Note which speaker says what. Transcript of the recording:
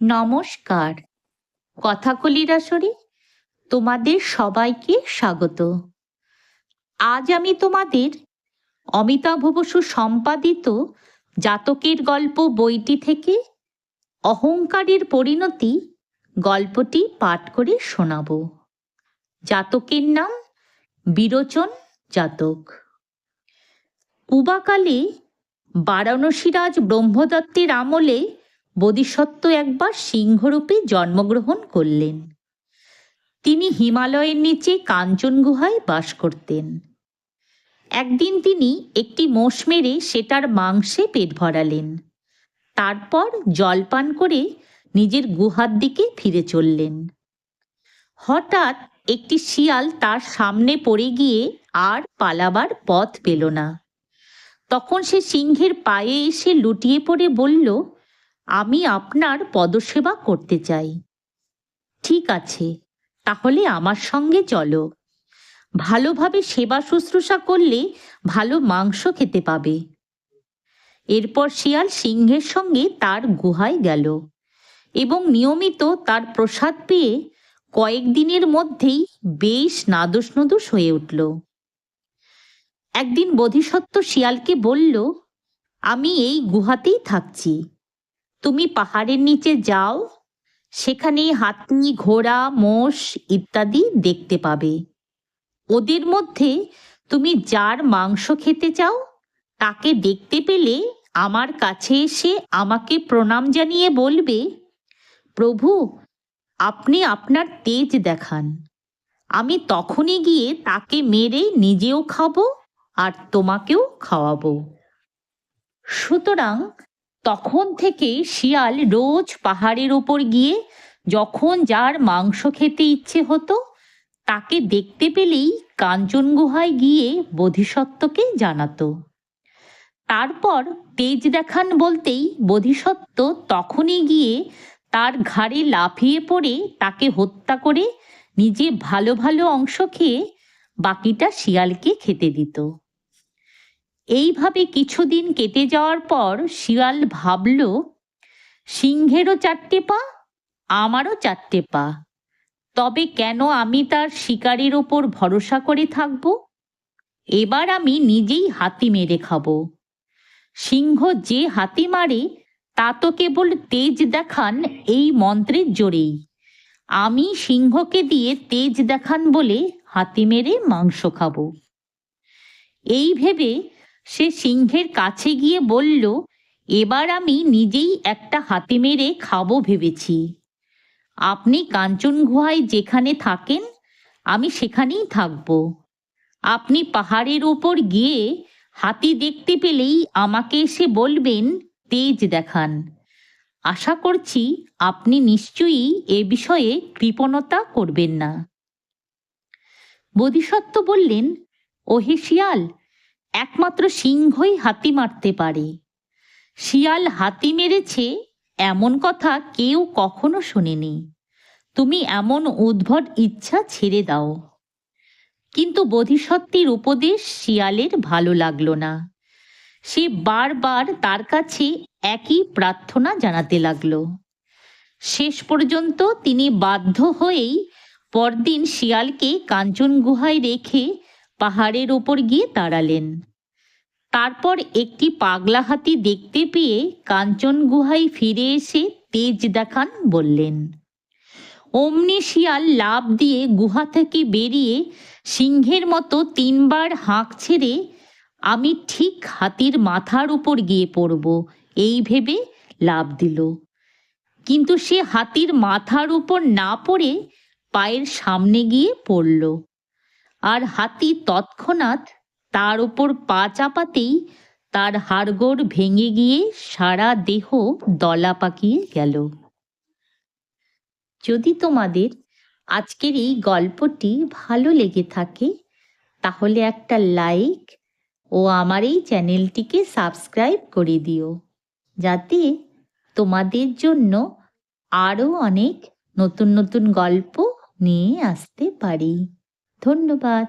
Speaker 1: নমস্কার। কথাকলির আসরে তোমাদের সবাইকে স্বাগত। আজ আমি তোমাদের অমিতাভ বসু সম্পাদিত জাতকের গল্প বইটি থেকে অহংকারের পরিণতি গল্পটি পাঠ করে শোনাব। জাতকের নাম বিরোচন জাতক। পুবাকালে বারাণসীরাজ ব্রহ্মদত্তের আমলে বোধিসত্ত্ব একবার সিংহরূপে জন্মগ্রহণ করলেন। তিনি হিমালয়ের নিচে কাঞ্চন গুহায় বাস করতেন। একদিন তিনি একটি মোষ মেরে সেটার মাংসে পেট ভরালেন। তারপর জলপান করে নিজের গুহার দিকে ফিরে চললেন। হঠাৎ একটি শিয়াল তার সামনে পড়ে গিয়ে আর পালাবার পথ পেল না। তখন সে সিংহের পায়ে এসে লুটিয়ে পড়ে বলল আমি আপনার পদসেবা করতে চাই। ঠিক আছে, তাহলে আমার সঙ্গে চলো। ভালোভাবে সেবা শুশ্রূষা করলে ভালো মাংস খেতে পাবে। এরপর শিয়াল সিংহের সঙ্গে তার গুহায় গেল এবং নিয়মিত তার প্রসাদ পেয়ে কয়েকদিনের মধ্যেই বেশ নাদুস নুদুস হয়ে উঠল। একদিন বোধিসত্ত্ব শিয়ালকে বলল, আমি এই গুহাতেই থাকছি। তুমি পাহাড়ের নিচে যাও সেখানে হাতি, ঘোড়া, মোষ ইত্যাদি দেখতে পাবে। ওদের মধ্যে তুমি যার মাংস খেতে চাও, তাকে দেখতে পেলে আমার কাছে এসে আমাকে প্রণাম জানিয়ে বলবে, প্রভু, আপনি আপনার তেজ দেখান। আমি তখনই গিয়ে তাকে মেরে নিজেও খাব আর তোমাকেও খাওয়াবো। সুতরাং তখন থেকে শিয়াল রোজ পাহাড়ের ওপর গিয়ে যখন যার মাংস খেতে ইচ্ছে হতো, তাকে দেখতে পেলেই কাঞ্চন গুহায় গিয়ে বোধিসত্ত্বকে জানাতো। তারপর তেজ দেখান বলতেই বোধিসত্ত্ব তখনই গিয়ে তার ঘাড়ে লাফিয়ে পড়ে তাকে হত্যা করে নিজে ভালো ভালো অংশ খেয়ে বাকিটা শিয়ালকে খেতে দিত। এইভাবে কিছুদিন কেটে যাওয়ার পর শিয়াল ভাবল, সিংহেরও চারটে পা, আমারও চারটে পা। তবে কেন আমি তার শিকারের ওপর ভরসা করে থাকব? এবার আমি নিজেই হাতি মেরে খাব। সিংহ যে হাতি মারে, তা তো কেবল তেজ দেখান এই মন্ত্রের জোরেই। আমি সিংহকে দিয়ে তেজ দেখান বলে হাতি মেরে মাংস খাব। এই ভেবে সে সিংহের কাছে গিয়ে বলল, এবার আমি নিজেই একটা হাতি মেরে খাব ভেবেছি। আপনি কাঞ্চন গুহায় যেখানে থাকেন, আমি সেখানেই থাকব। আপনি পাহাড়ের ওপর গিয়ে হাতি দেখতে পেলেই আমাকে এসে বলবেন, তেজ দেখান। আশা করছি আপনি নিশ্চয়ই এ বিষয়ে কৃপণতা করবেন না। বোধিসত্ত্ব বললেন, ওহে শিয়াল একমাত্র সিংহই হাতি মারতে পারে। শিয়াল হাতি মেরেছে, এমন কথা কেউ কখনো শোনেনি। তুমি এমন উদ্ভট ইচ্ছা ছেড়ে দাও। কিন্তু বোধিসত্ত্বের উপদেশ শিয়ালের ভালো লাগল না। সে বারবার তার কাছে একই প্রার্থনা জানাতে লাগল। শেষ পর্যন্ত তিনি বাধ্য হয়েই পরদিন শিয়ালকে কাঞ্চন গুহায় রেখে পাহাড়ের ওপর গিয়ে দাঁড়ালেন। তারপর একটি পাগলা হাতি দেখতে পেয়ে কাঞ্চন গুহায় ফিরে এসে তেজ দেখান বললেন, অমনি শিয়াল লাভ দিয়ে গুহা থেকে বেরিয়ে সিংহের মতো তিনবার হাঁক ছেড়ে আমি ঠিক হাতির মাথার উপর গিয়ে পড়ব। এই ভেবে লাভ দিল। কিন্তু সে হাতির মাথার উপর না পড়ে পায়ের সামনে গিয়ে পড়ল। আর হাতি তৎক্ষণাৎ তার উপর পা চাপাতেই তার হাড়গোড় ভেঙে গিয়ে সারা দেহ দলা পাকিয়ে গেল। যদি তোমাদের আজকের এই গল্পটি ভালো লেগে থাকে, তাহলে একটা লাইক ও আমার এই চ্যানেলটিকে সাবস্ক্রাইব করে দিও, যাতে তোমাদের জন্য আরও অনেক নতুন নতুন গল্প নিয়ে আসতে পারি। ধন্যবাদ।